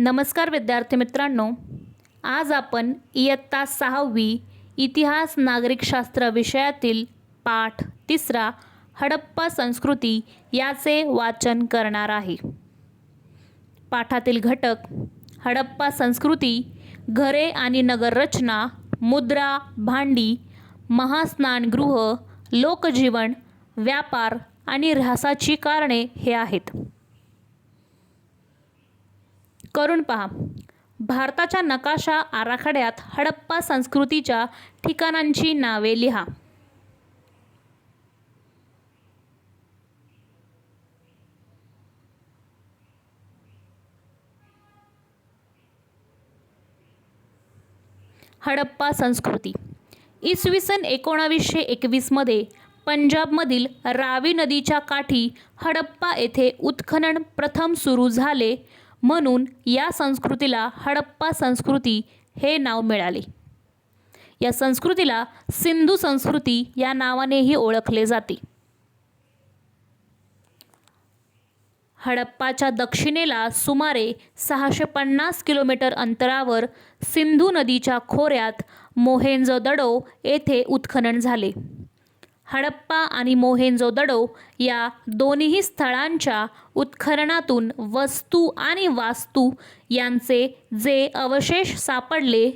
नमस्कार विद्यार्थी मित्रांनो. आज आपण इयत्ता सहावी इतिहास नागरिकशास्त्र विषयातील पाठ तिसरा हडप्पा संस्कृती याचे वाचन करणार आहे. पाठातील घटक हडप्पा संस्कृती घरे आणि नगररचना मुद्रा भांडी महास्नानगृह लोकजीवन व्यापार आणि ऱ्हासाची कारणे हे आहेत. करून पहा. भारताच्या नकाशा आराखड्यात हडप्पा संस्कृतीच्या ठिकाणांची नावे लिहा. हडप्पा संस्कृती. इसवी सन एकोणावीसशे एकवीसमध्ये पंजाबमधील रावी नदीच्या काठी हडप्पा येथे उत्खनन प्रथम सुरू झाले. म्हणून या संस्कृतीला हडप्पा संस्कृती हे नाव मिळाले. या संस्कृतीला सिंधू संस्कृती या नावानेही ओळखले जाते. हडप्पाच्या दक्षिणेला सुमारे सहाशे पन्नास किलोमीटर अंतरावर सिंधू नदीच्या खोऱ्यात मोहेंजोदडो येथे उत्खनन झाले. हडप्पा आणि मोहेंजोदडो या दोन्ही स्थळांच्या उत्खननातून वस्तू आणि वास्तू यांचे जे अवशेष सापडले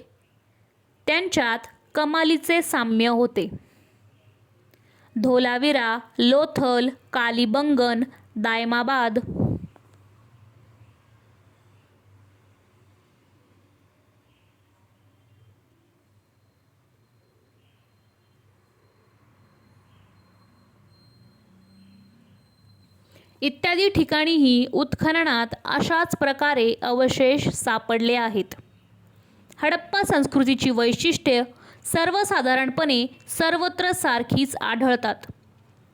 त्यांच्यात कमालीचे साम्य होते. धोलावीरा लोथल कालीबंगन दायमाबाद इत्यादी ठिकाणीही उत्खननात अशाच प्रकारे अवशेष सापडले आहेत. हडप्पा संस्कृतीची वैशिष्ट्ये सर्वसाधारणपणे सर्वत्र सारखीच आढळतात.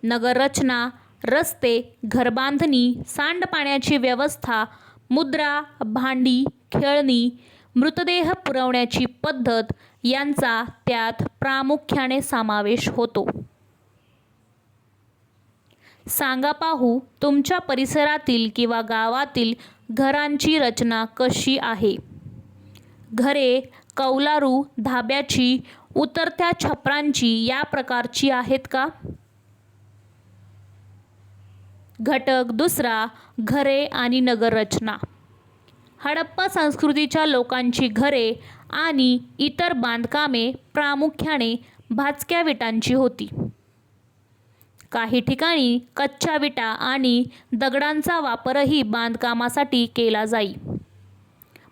नगररचना रस्ते घरबांधणी सांडपाण्याची व्यवस्था मुद्रा भांडी खेळणी मृतदेह पुरवण्याची पद्धत यांचा त्यात प्रामुख्याने समावेश होतो. सांगा पाहू तुमच्या परिसरातील किंवा गावातील घरांची रचना कशी आहे? घरे कौलारू धाब्याची उतरत्या छपरांची या प्रकारची आहेत का? घटक दुसरा घरे आणि नगररचना. हडप्पा संस्कृतीच्या लोकांची घरे आणि इतर बांधकामे प्रामुख्याने भाजक्या विटांची होती. काही ठिकाणी कच्च्या विटा आणि दगडांचा वापरही बांधकामासाठी केला जाई.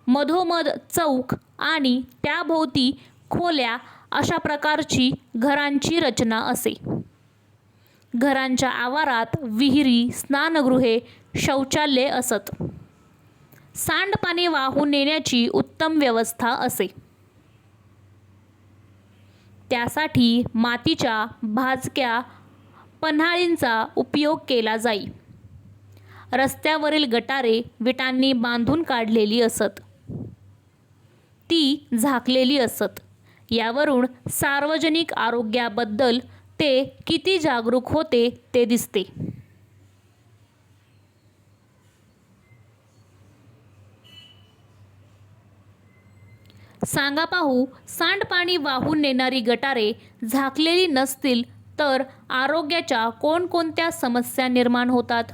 मधोमध चौक आणि त्याभोवती खोल्या अशा प्रकारची घरांची रचना असे. घरांच्या आवारात विहिरी स्नानगृहे शौचालये असत. सांडपाणी वाहून नेण्याची उत्तम व्यवस्था असे. त्यासाठी मातीच्या भाजक्या पन्हाळींचा उपयोग केला जाई. रस्त्यावरील गटारे विटांनी बांधून काढलेली असत. ती झाकलेली असत. यावरून सार्वजनिक आरोग्याबद्दल ते किती जागरूक होते ते दिसते. सांगा पाहू सांडपाणी वाहून नेणारी गटारे झाकलेली नसतील तर आरोग्याच्या कोणकोणत्या समस्या निर्माण होतात?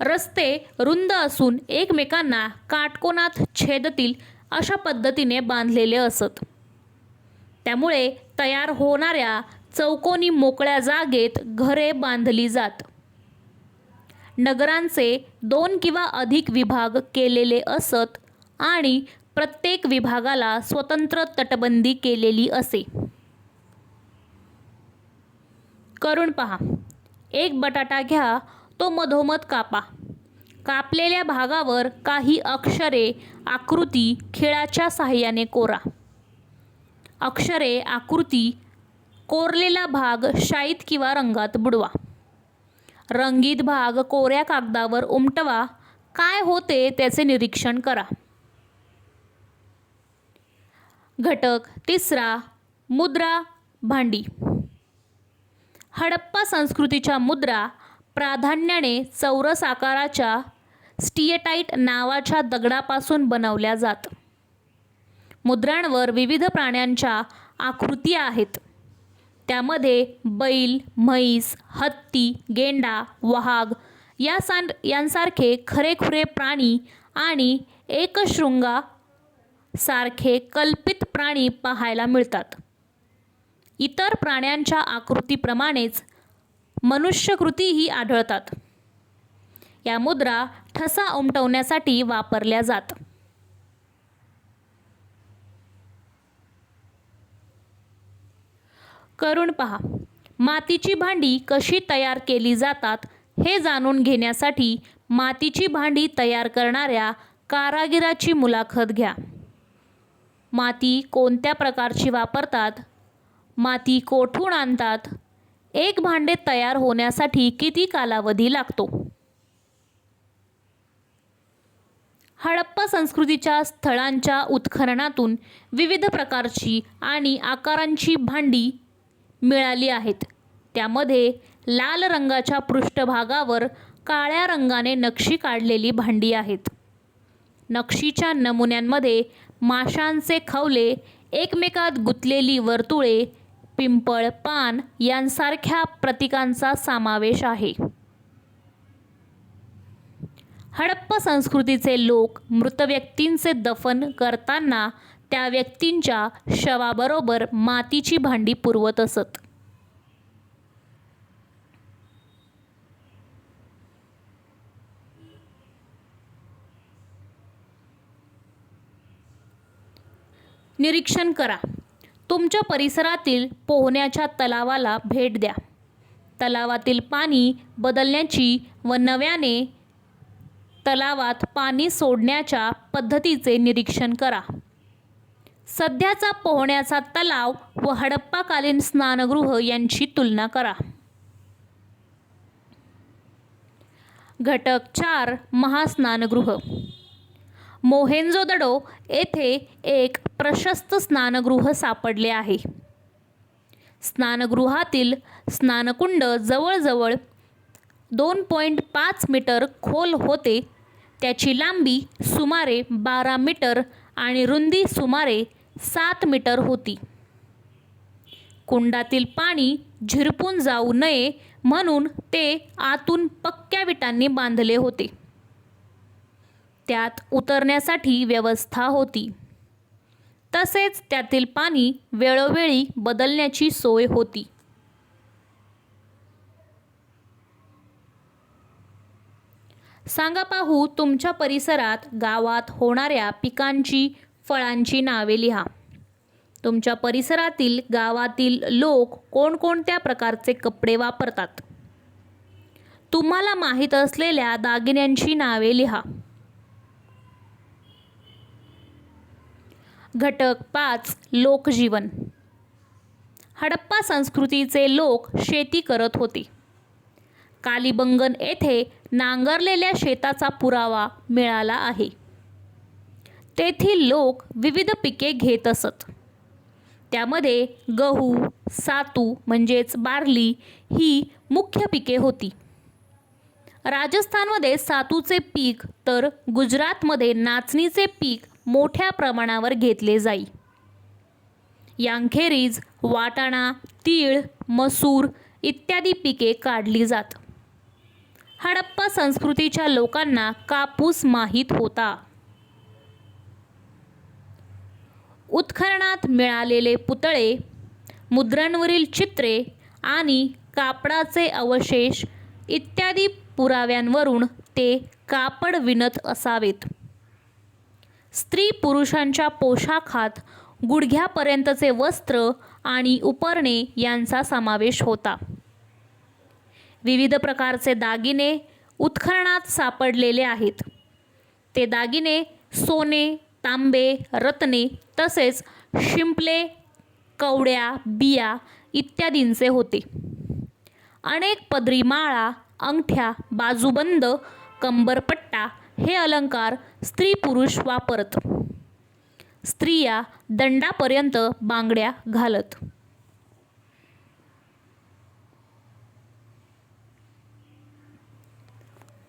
रस्ते रुंद असून एकमेकांना काटकोनात छेदतील अशा पद्धतीने बांधलेले असत. त्यामुळे तयार होणाऱ्या चौकोनी मोकळ्या जागेत घरे बांधली जात. नगरांचे दोन किंवा अधिक विभाग केलेले असत आणि प्रत्येक विभागाला स्वतंत्र तटबंदी केलेली असे. करून पहा. एक बटाटा घ्या तो मधोमध कापा. कापलेल्या भागावर काही अक्षरे आकृती खिळाच्या साहाय्याने कोरा. अक्षरे आकृती कोरलेला भाग शाईत किंवा रंगात बुडवा. रंगीत भाग कोऱ्या कागदावर उमटवा. काय होते त्याचे निरीक्षण करा. घटक तिसरा मुद्रा भांडी. हडप्पा संस्कृतीच्या मुद्रा प्राधान्याने चौरस आकाराच्या स्टिएटाईट नावाच्या दगडापासून बनवल्या जात. मुद्रांवर विविध प्राण्यांच्या आकृती आहेत. त्यामध्ये बैल म्हैस हत्ती गेंडा वाघ या सां यांसारखे खरेखुरे प्राणी आणि एकशृंगा सारखे कल्पित प्राणी पाहायला मिळतात. इतर प्राण्यांच्या आकृतीप्रमाणेच मनुष्यकृतीही आढळतात. या मुद्रा ठसा उमटवण्यासाठी वापरल्या जात. करून पहा मातीची भांडी कशी तयार केली जातात हे जाणून घेण्यासाठी मातीची भांडी तयार करणाऱ्या कारागिराची मुलाखत घ्या. माती कोणत्या प्रकारची वापरतात? माती कोठून आणतात? एक भांडे तयार होण्यासाठी किती कालावधी लागतो? हडप्पा संस्कृतीच्या स्थळांच्या उत्खननातून विविध प्रकारची आणि आकारांची भांडी मिळाली आहेत. त्यामध्ये लाल रंगाच्या पृष्ठभागावर काळ्या रंगाने नक्षी काढलेली भांडी आहेत. नक्षीच्या नमुन्यांमध्ये माशांचे खवले एकमेकात गुंतलेली वर्तुळे पिंपळ पान यांसारख्या प्रतीकांचा समावेश आहे. हडप्पा संस्कृतीचे लोक मृत व्यक्तींचे दफन करताना त्या व्यक्तींच्या शवाबरोबर मातीची भांडी पुरवत असत. निरीक्षण करा. तुमच्या परिसरातील पोहण्याच्या तलावाला भेट द्या. तलावातील पाणी बदलण्याची व नव्याने तलावात पाणी सोडण्याच्या पद्धतीचे निरीक्षण करा. सध्याचा पोहण्याचा तलाव व हडप्पाकालीन स्नानगृह यांची तुलना करा. घटक चार महास्नानगृह. मोहेंजोदडो येथे एक प्रशस्त स्नानगृह सापडले आहे. स्नानगृहातील स्नानकुंड जवळजवळ दोन पॉईंट पाच मीटर खोल होते. त्याची लांबी सुमारे बारा मीटर आणि रुंदी सुमारे सात मीटर होती. कुंडातील पाणी झिरपून जाऊ नये म्हणून ते आतून पक्क्या विटांनी बांधले होते. त्यात उतरण्यासाठी व्यवस्था होती. तसेच त्यातील पाणी वेळोवेळी बदलण्याची सोय होती. सांगा पाहू तुमच्या परिसरात गावात होणाऱ्या पिकांची फळांची नावे लिहा. तुमच्या परिसरातील गावातील लोक कोणकोणत्या प्रकारचे कपडे वापरतात? तुम्हाला माहीत असलेल्या दागिन्यांची नावे लिहा. घटक पाच लोकजीवन. हडप्पा संस्कृतीचे लोक शेती करत होते. कालिबंगन येथे नांगरलेल्या शेताचा पुरावा मिळाला आहे. तेथील लोक विविध पिके घेत असत. त्यामध्ये गहू सातू म्हणजेच बार्ली ही मुख्य पिके होती. राजस्थानमध्ये सातूचे पीक तर गुजरातमध्ये नाचणीचे पीक मोठ्या प्रमाणावर घेतले जाई. यांखेरीज वाटाणा तीळ मसूर इत्यादी पिके काढली जात. हडप्पा संस्कृतीच्या लोकांना कापूस माहीत होता. उत्खननात मिळालेले पुतळे मुद्रांवरील चित्रे आणि कापडाचे अवशेष इत्यादी पुराव्यांवरून ते कापड विणत असावेत. स्त्री पुरुषांच्या पोशाखात गुडघ्यापर्यंतचे वस्त्र आणि उपरणे यांचा समावेश होता. विविध प्रकारचे दागिने उत्खननात सापडलेले आहेत. ते दागिने सोने तांबे रत्ने तसेच शिंपले कवड्या बिया इत्यादींचे होते. अनेक पदरी माळा अंगठ्या बाजूबंद कंबरपट्टा हे अलंकार स्त्री पुरुष वापरत. स्त्रिया दंडापर्यंत बांगड्या घालत.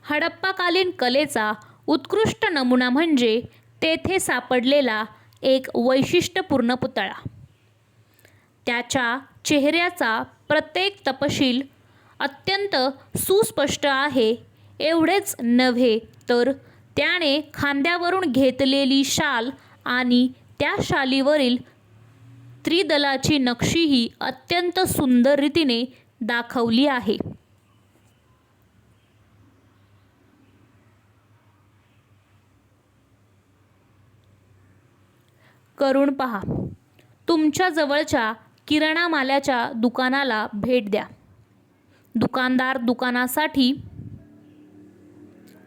हडप्पाकालीन कलेचा उत्कृष्ट नमुना म्हणजे तेथे सापडलेला एक वैशिष्ट्यपूर्ण पुतळा. त्याच्या चेहऱ्याचा प्रत्येक तपशील अत्यंत सुस्पष्ट आहे. एवढेच नव्हे तर त्याने खांद्यावरून घेतलेली शाल आणि त्या शालीवरील त्रिदलाची नक्षीही अत्यंत सुंदर रीतीने दाखवली आहे. करून पहा. तुमच्या जवळच्या किराणा मालाच्या दुकानाला भेट द्या. दुकानदार दुकानासाठी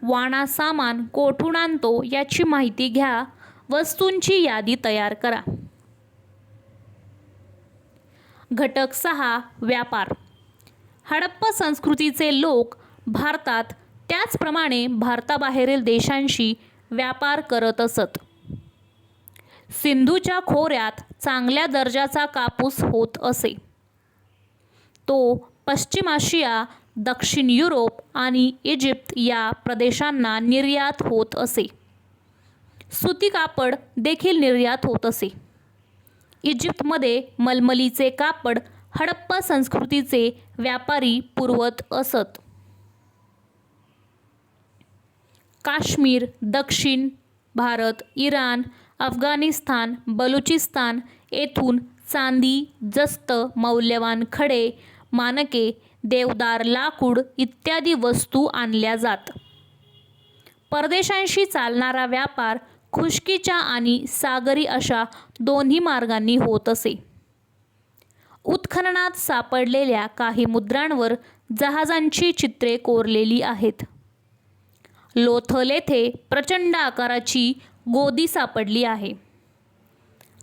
वाणा सामान कोठून आणतो याची माहिती घ्या. वस्तूंची यादी तयार करा. घटक सहा व्यापार. हडप्पा संस्कृतीचे लोक भारतात त्याचप्रमाणे भारताबाहेरील देशांशी व्यापार करत असत. सिंधूच्या खोऱ्यात चांगल्या दर्जाचा कापूस होत असे. तो पश्चिम आशिया दक्षिण युरोप आणि इजिप्त या प्रदेशांना निर्यात होत असे. सुती कापड देखील निर्यात होत असे. इजिप्तमध्ये मलमलीचे कापड हडप्पा संस्कृतीचे व्यापारी पुरवत असत. काश्मीर दक्षिण भारत इराण अफगाणिस्तान बलुचिस्तान येथून चांदी जस्त मौल्यवान खडे मानके देवदार लाकूड इत्यादी वस्तू आणल्या जात. परदेशांशी चालणारा व्यापार खुशकीच्या आणि सागरी अशा दोन्ही मार्गांनी होत असे. उत्खननात सापडलेल्या काही मुद्रांवर जहाजांची चित्रे कोरलेली आहेत. लोथल येथे प्रचंड आकाराची गोदी सापडली आहे.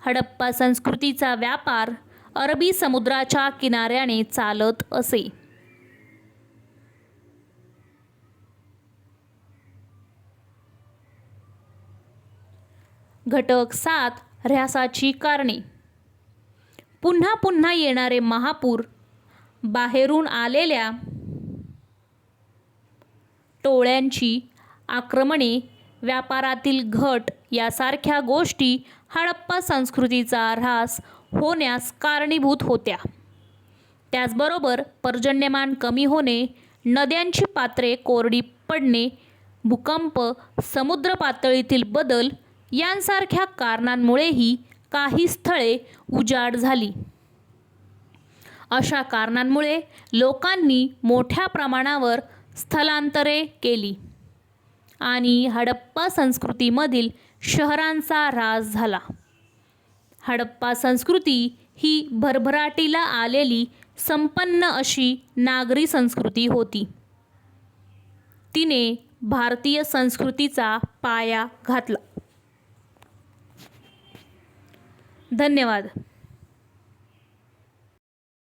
हडप्पा संस्कृतीचा व्यापार अरबी समुद्राच्या किनाऱ्याने चालत असे. घटक सात ऱ्हासाची कारणे. पुन्हा पुन्हा येणारे महापूर बाहेरून आलेल्या टोळ्यांची आक्रमणे व्यापारातील घट यासारख्या गोष्टी हडप्पा संस्कृतीचा ऱ्हास होण्यास कारणीभूत होत्या. त्याचबरोबर पर्जन्यमान कमी होणे नद्यांची पात्रे कोरडी पडणे भूकंप समुद्र पातळीतील बदल यांसारख्या कारणांमुळेही काही स्थळे उजाड झाली. अशा कारणांमुळे लोकांनी मोठ्या प्रमाणावर स्थलांतरे केली आणि हडप्पा संस्कृतीमधील शहरांचा ऱ्हास झाला. हडप्पा संस्कृती ही भरभराटीला आलेली संपन्न अशी नागरी संस्कृती होती. तिने भारतीय संस्कृतीचा पाया घातला. धन्यवाद.